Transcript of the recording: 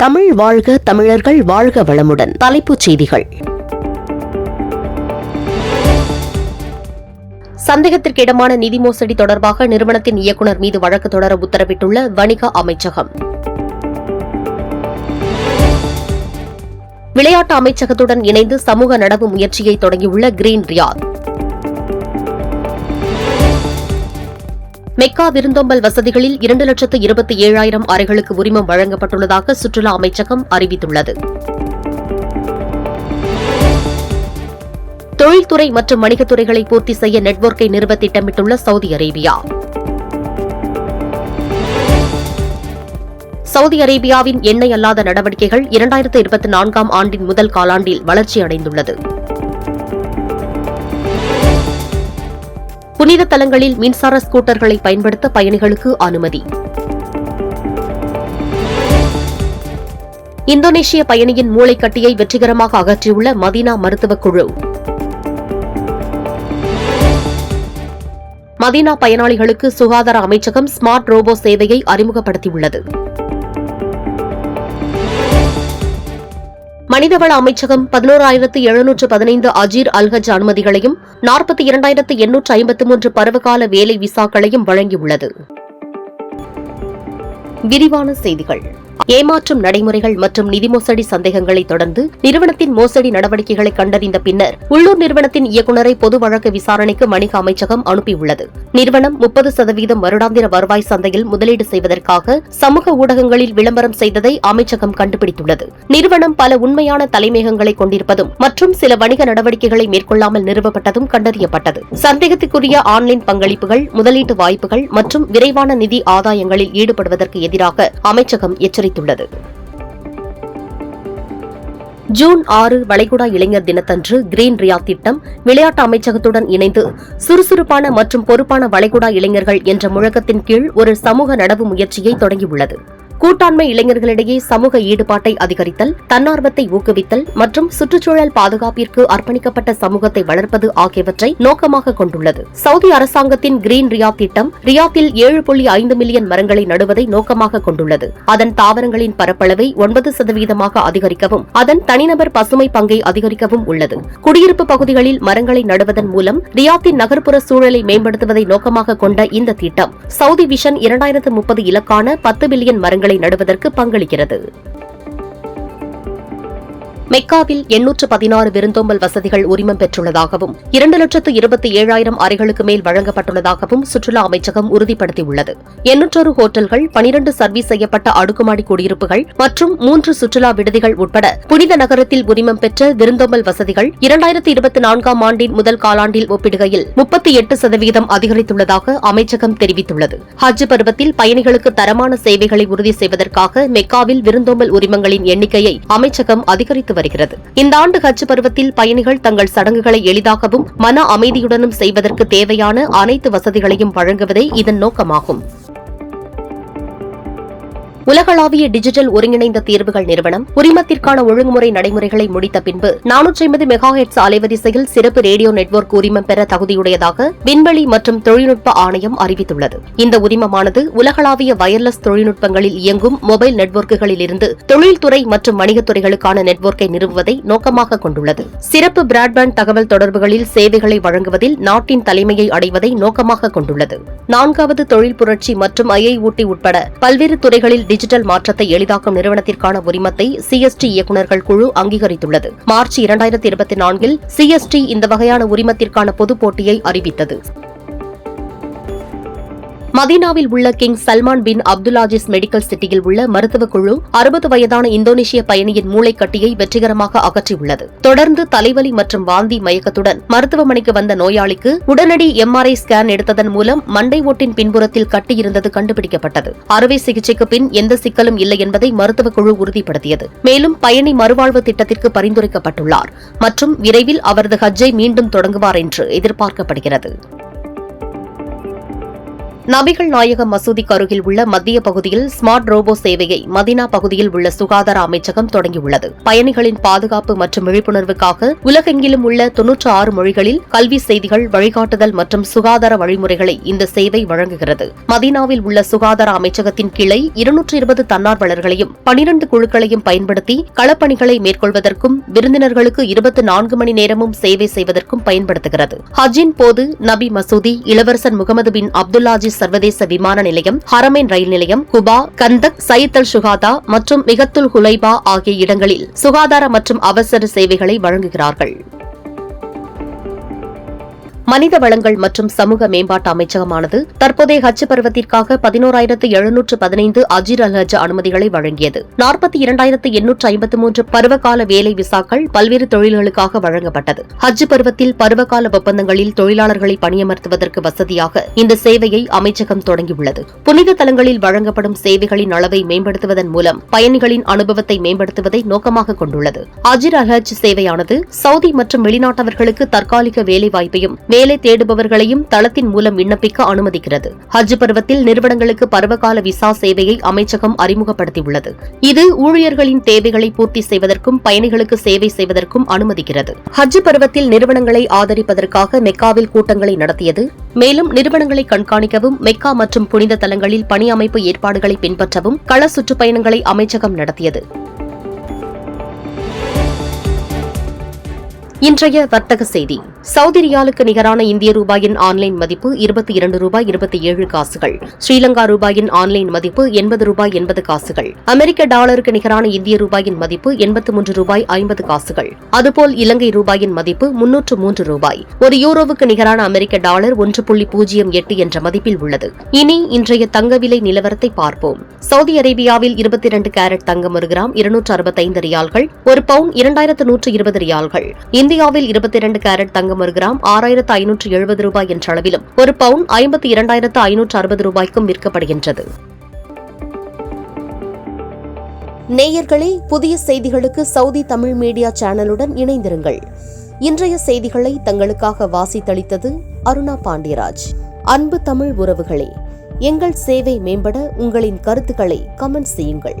தமிழ் வாழ்க தமிழர்கள் வாழ்க வளமுடன். தலைப்புச் செய்திகள். சந்தேகத்திற்கிடமான நிதி மோசடி தொடர்பாக நிறுவனத்தின் இயக்குநர் மீது வழக்கு தொடர உத்தரவிட்டுள்ள வணிக அமைச்சகம். விளையாட்டு அமைச்சகத்துடன் இணைந்து சமூக நடவு முயற்சியை தொடங்கியுள்ள கிரீன் ரியாத். மெக்கா விருந்தோம்பல் வசதிகளில் இரண்டு லட்சத்து இருபத்தி ஏழாயிரம் அறைகளுக்கு உரிமம் வழங்கப்பட்டுள்ளதாக சுற்றுலா அமைச்சகம் அறிவித்துள்ளது. தொழில்துறை மற்றும் வணிகத்துறைகளை பூர்த்தி செய்ய நெட்வொர்க்கை நிறுவ திட்டமிட்டுள்ள சவுதி அரேபியா. சவுதி அரேபியாவின் எண்ணெய் அல்லாத நடவடிக்கைகள் இரண்டாயிரத்து இருபத்தி நான்காம் ஆண்டின் முதல் காலாண்டில் வளர்ச்சியடைந்துள்ளது. புனித தலங்களில் மின்சார ஸ்கூட்டர்களை பயன்படுத்த பயணிகளுக்கு அனுமதி. இந்தோனேஷிய பயணியின் மூளைக்கட்டியை வெற்றிகரமாக அகற்றியுள்ள மதீனா மருத்துவக் குழு. மதீனா பயனாளிகளுக்கு சுகாதார அமைச்சகம் ஸ்மார்ட் ரோபோ சேவையை அறிமுகப்படுத்தியுள்ளது. மனிதவள அமைச்சகம் பதினோராயிரத்து எழுநூற்று பதினைந்து அஜீர் அல்ஹஜ் அனுமதிகளையும் நாற்பத்தி இரண்டாயிரத்து எண்ணூற்று ஐம்பத்து மூன்று பருவகால வேலை விசாக்களையும் வழங்கியுள்ளது. விரிவான செய்திகள். ஏமாற்றும் நடைமுறைகள் மற்றும் நிதி மோசடி சந்தேகங்களை தொடர்ந்து நிறுவனத்தின் மோசடி நடவடிக்கைகளை கண்டறிந்த பின்னர் உள்ளூர் நிறுவனத்தின் இயக்குநரை பொது வழக்கு விசாரணைக்கு வணிக அமைச்சகம் அனுப்பியுள்ளது. நிறுவனம் முப்பது சதவீதம் வருடாந்திர வருவாய் சந்தையில் முதலீடு செய்வதற்காக சமூக ஊடகங்களில் விளம்பரம் செய்ததை அமைச்சகம் கண்டுபிடித்துள்ளது. நிறுவனம் பல உண்மையான தலைமையகங்களை கொண்டிருப்பதும் மற்றும் சில வணிக நடவடிக்கைகளை மேற்கொள்ளாமல் நிறுவப்பட்டதும் கண்டறியப்பட்டது. சந்தேகத்துக்குரிய ஆன்லைன் பங்களிப்புகள் முதலீட்டு வாய்ப்புகள் மற்றும் விரைவான நிதி ஆதாயங்களில் ஈடுபடுவதற்கு எதிராக அமைச்சகம் எச்சரித்துள்ளது ஜூன் ஆறு வளைகுடா இளைஞர் தினத்தன்று கிரீன் ரியா திட்டம் விளையாட்டு அமைச்சகத்துடன் இணைந்து சுறுசுறுப்பான மற்றும் பொறுப்பான வளைகுடா இளைஞர்கள் என்ற முழக்கத்தின் கீழ் ஒரு சமூக நடவு முயற்சியை தொடங்கியுள்ளது. கூட்டாண்மை இளைஞர்களிடையே சமூக ஈடுபாட்டை அதிகரித்தல் தன்னார்வத்தை ஊக்குவித்தல் மற்றும் சுற்றுச்சூழல் பாதுகாப்பிற்கு அர்ப்பணிக்கப்பட்ட சமூகத்தை வளர்ப்பது ஆகியவற்றை நோக்கமாக கொண்டுள்ளது. சவுதி அரசாங்கத்தின் கிரீன் ரியாத் திட்டம் ரியாத்தில் ஏழு புள்ளி ஐந்து மில்லியன் மரங்களை நடுவதை நோக்கமாக கொண்டுள்ளது. அதன் தாவரங்களின் பரப்பளவை ஒன்பது சதவீதமாக அதிகரிக்கவும் அதன் தனிநபர் பசுமை பங்கை அதிகரிக்கவும் உள்ளது. குடியிருப்பு பகுதிகளில் மரங்களை நடுவதன் மூலம் ரியாத்தின் நகர்ப்புற சூழலை மேம்படுத்துவதை நோக்கமாக கொண்ட இந்த திட்டம் சவுதி விஷன் இரண்டாயிரத்து முப்பது இலக்கான பத்து பில்லியன் மரங்களை நடுவதற்கு பங்களிக்கிறது. மெக்காவில் எண்ணூற்று பதினாறு விருந்தோம்பல் வசதிகள் உரிமம் பெற்றுள்ளதாகவும் இரண்டு லட்சத்து இருபத்தி ஏழாயிரம் அறைகளுக்கு மேல் வழங்கப்பட்டுள்ளதாகவும் சுற்றுலா அமைச்சகம் உறுதிப்படுத்தியுள்ளது. எண்ணூற்றொரு ஹோட்டல்கள் பனிரண்டு சர்வீஸ் செய்யப்பட்ட அடுக்குமாடி குடியிருப்புகள் மற்றும் மூன்று சுற்றுலா விடுதிகள் உட்பட புனித நகரத்தில் உரிமம் பெற்ற விருந்தோம்பல் வசதிகள் இரண்டாயிரத்தி இருபத்தி நான்காம் ஆண்டின் முதல் காலாண்டில் ஒப்பிடுகையில் முப்பத்தி எட்டு சதவீதம் அதிகரித்துள்ளதாக அமைச்சகம் தெரிவித்துள்ளது. ஹஜ் பருவத்தில் பயணிகளுக்கு தரமான சேவைகளை உறுதி செய்வதற்காக மெக்காவில் விருந்தோம்பல் உரிமங்களின் எண்ணிக்கையை அமைச்சகம் அதிகரித்து வருகிறது. இந்த ஆண்டு ஹஜ் பருவத்தில் பயணிகள் தங்கள் சடங்குகளை எளிதாகவும் மன அமைதியுடனும் செய்வதற்கு தேவையான அனைத்து வசதிகளையும் வழங்குவதே இதன் நோக்கமாகும். உலகளாவிய டிஜிட்டல் ஒருங்கிணைந்த தீர்வுகள் நிறுவனம் உரிமத்திற்கான ஒழுங்குமுறை நடைமுறைகளை முடித்த பின்பு நானூற்றி ஐம்பது மெகா ஹெட்ஸ் அலைவரிசையில் சிறப்பு ரேடியோ நெட்வொர்க் உரிமம் பெற தகுதியுடையதாக விண்வெளி மற்றும் தொழில்நுட்ப ஆணையம் அறிவித்துள்ளது. இந்த உரிமமானது உலகளாவிய வயர்லெஸ் தொழில்நுட்பங்களில் இயங்கும் மொபைல் நெட்வொர்க்குகளில் இருந்து தொழில்துறை மற்றும் வணிகத்துறைகளுக்கான நெட்வொர்க்கை நிறுவுவதை நோக்கமாக கொண்டுள்ளது. சிறப்பு பிராட்பேண்ட் தகவல் தொடர்புகளில் சேவைகளை வழங்குவதில் நாட்டின் தலைமையை அடைவதை நோக்கமாக கொண்டுள்ளது. நான்காவது தொழில் புரட்சி மற்றும் ஐஐஓடி உட்பட பல்வேறு துறைகளில் டிஜிட்டல் மாற்றத்தை எளிதாக்கும் நிறுவனத்திற்கான உரிமத்தை சிஎஸ்டி இயக்குநர்கள் குழு அங்கீகரித்துள்ளது. மார்ச் இரண்டாயிரத்தி இருபத்தி நான்கில் சிஎஸ்டி இந்த வகையான உரிமத்திற்கான பொது போட்டியை அறிவித்தது. மதீனாவில் உள்ள King Salman bin Abdulaziz medical சிட்டியில் உள்ள மருத்துவக் குழு அறுபது வயதான இந்தோனேஷிய பயணியின் மூளைக்கட்டியை வெற்றிகரமாக அகற்றியுள்ளது. தொடர்ந்து தலைவலி மற்றும் வாந்தி மயக்கத்துடன் மருத்துவமனைக்கு வந்த நோயாளிக்கு உடனடி எம்ஆர்ஐ ஸ்கேன் எடுத்ததன் மூலம் மண்டை ஓட்டின் பின்புறத்தில் கட்டியிருந்தது கண்டுபிடிக்கப்பட்டது. அறுவை சிகிச்சைக்கு பின் எந்த சிக்கலும் இல்லை என்பதை மருத்துவக் குழு உறுதிப்படுத்தியது. மேலும் பயணி மறுவாழ்வு திட்டத்திற்கு பரிந்துரைக்கப்பட்டுள்ளார். மற்றும் விரைவில் அவரது ஹஜ்ஜை மீண்டும் தொடங்குவார் என்று எதிர்பார்க்கப்படுகிறது. நபிகள் நாயகம் மசூதிக்கு அருகில் உள்ள மத்திய பகுதியில் ஸ்மார்ட் ரோபோ சேவையை மதினா பகுதியில் உள்ள சுகாதார அமைச்சகம் தொடங்கியுள்ளது. பயணிகளின் பாதுகாப்பு மற்றும் விழிப்புணர்வுக்காக உலகெங்கிலும் உள்ள தொன்னூற்று ஆறு மொழிகளில் கல்வி செய்திகள் வழிகாட்டுதல் மற்றும் சுகாதார வழிமுறைகளை இந்த சேவை வழங்குகிறது. மதினாவில் உள்ள சுகாதார அமைச்சகத்தின் கிளை இருநூற்று இருபது தன்னார்வலர்களையும் பனிரண்டு குழுக்களையும் பயன்படுத்தி களப்பணிகளை மேற்கொள்வதற்கும் விருந்தினர்களுக்கு இருபத்தி நான்கு மணி நேரமும் சேவை செய்வதற்கும் பயன்படுத்துகிறது. ஹஜ்ஜின் போது நபி மசூதி இளவரசர் முகமது பின் அப்துல்லாஜி சர்வதேச விமான நிலையம் ஹரமேன் ரயில் நிலையம் குபா கந்தக் சயித் அல் சுகாதா மற்றும் மிகத்துல் ஹுலைபா ஆகிய இடங்களில் சுகாதார மற்றும் அவசர சேவைகளை வழங்குகிறார்கள். மனித வளங்கள் மற்றும் சமூக மேம்பாட்டு அமைச்சகமானது தற்போதைய ஹஜ் பருவத்திற்காக பதினோராயிரத்து எழுநூற்று பதினைந்து அஜீர் அல் ஹஜ் அனுமதிகளை வழங்கியது. நாற்பத்தி இரண்டாயிரத்து எண்ணூற்று ஐம்பத்து மூன்று பருவகால வேலை விசாக்கள் பல்வேறு தொழில்களுக்காக வழங்கப்பட்டது. ஹஜ் பருவத்தில் பருவகால ஒப்பந்தங்களில் தொழிலாளர்களை பணியமர்த்துவதற்கு வசதியாக இந்த சேவையை அமைச்சகம் தொடங்கியுள்ளது. புனித தலங்களில் வழங்கப்படும் சேவைகளின் அளவை மேம்படுத்துவதன் மூலம் பயணிகளின் அனுபவத்தை மேம்படுத்துவதை நோக்கமாக கொண்டுள்ளது. அஜிர் அல்ஹஜ் சேவையானது சவுதி மற்றும் வெளிநாட்டவர்களுக்கு தற்காலிக வேலைவாய்ப்பையும் வேலை தேடுபவர்களையும் தளத்தின் மூலம் விண்ணப்பிக்க அனுமதிக்கிறது. ஹஜ் பருவத்தில் நிறுவனங்களுக்கு பருவகால விசா சேவையை அமைச்சகம் அறிமுகப்படுத்தியுள்ளது. இது ஊழியர்களின் தேவைகளை பூர்த்தி செய்வதற்கும் பயணிகளுக்கு சேவை செய்வதற்கும் அனுமதிக்கிறது. ஹஜ் பருவத்தில் நிறுவனங்களை ஆதரிப்பதற்காக மெக்காவில் கூட்டங்களை நடத்தியது. மேலும் நிறுவனங்களை கண்காணிக்கவும் மெக்கா மற்றும் புனித தலங்களில் பணி அமைப்பு ஏற்பாடுகளை பின்பற்றவும் கள சுற்றுப்பயணங்களை அமைச்சகம் நடத்தியது. இன்றைய வர்த்தக செய்தி. சவுதி ரியாலுக்கு நிகரான இந்திய ரூபாயின் ஆன்லைன் மதிப்பு இருபத்தி இரண்டு ரூபாய் இருபத்தி ஏழு காசுகள். ஸ்ரீலங்கா ரூபாயின் ஆன்லைன் மதிப்பு எண்பது ரூபாய் எண்பது காசுகள். அமெரிக்க டாலருக்கு நிகரான இந்திய ரூபாயின் மதிப்பு எண்பத்து மூன்று ரூபாய் ஐம்பது காசுகள். அதுபோல் இலங்கை ரூபாயின் மதிப்பு முன்னூற்று மூன்று ரூபாய். ஒரு யூரோவுக்கு நிகரான அமெரிக்க டாலர் ஒன்று புள்ளி பூஜ்ஜியம் எட்டு என்ற மதிப்பில் உள்ளது. இனி இன்றைய தங்க விலை நிலவரத்தை பார்ப்போம். சவுதி அரேபியாவில் இருபத்தி இரண்டு கேரட் தங்கம் ஒரு கிராம் இருநூற்று அறுபத்தைந்து ரியால்கள் ஒரு பவுன் இரண்டாயிரத்து நூற்று இருபது ரியால்கள். இந்தியாவில் இருபத்தி இரண்டு கேரட் தங்கம் ஒரு கிராம் ஆறாயிரத்து ஐநூற்று எழுபது ரூபாய் என்ற அளவிலும் ஒரு பவுன் ஐம்பத்தி இரண்டாயிரத்து ஐநூற்று அறுபது ரூபாய்க்கும் விற்கப்படுகின்றது. நேயர்களே புதிய செய்திகளுக்கு சவுதி தமிழ் மீடியா சேனலுடன் இணைந்திருங்கள். இன்றைய செய்திகளை தங்களுக்காக வாசித்தளித்தது அருணா பாண்டியராஜ். அன்பு தமிழ் உறவுகளே எங்கள் சேவை மேம்பட உங்களின் கருத்துக்களை கமெண்ட் செய்யுங்கள்.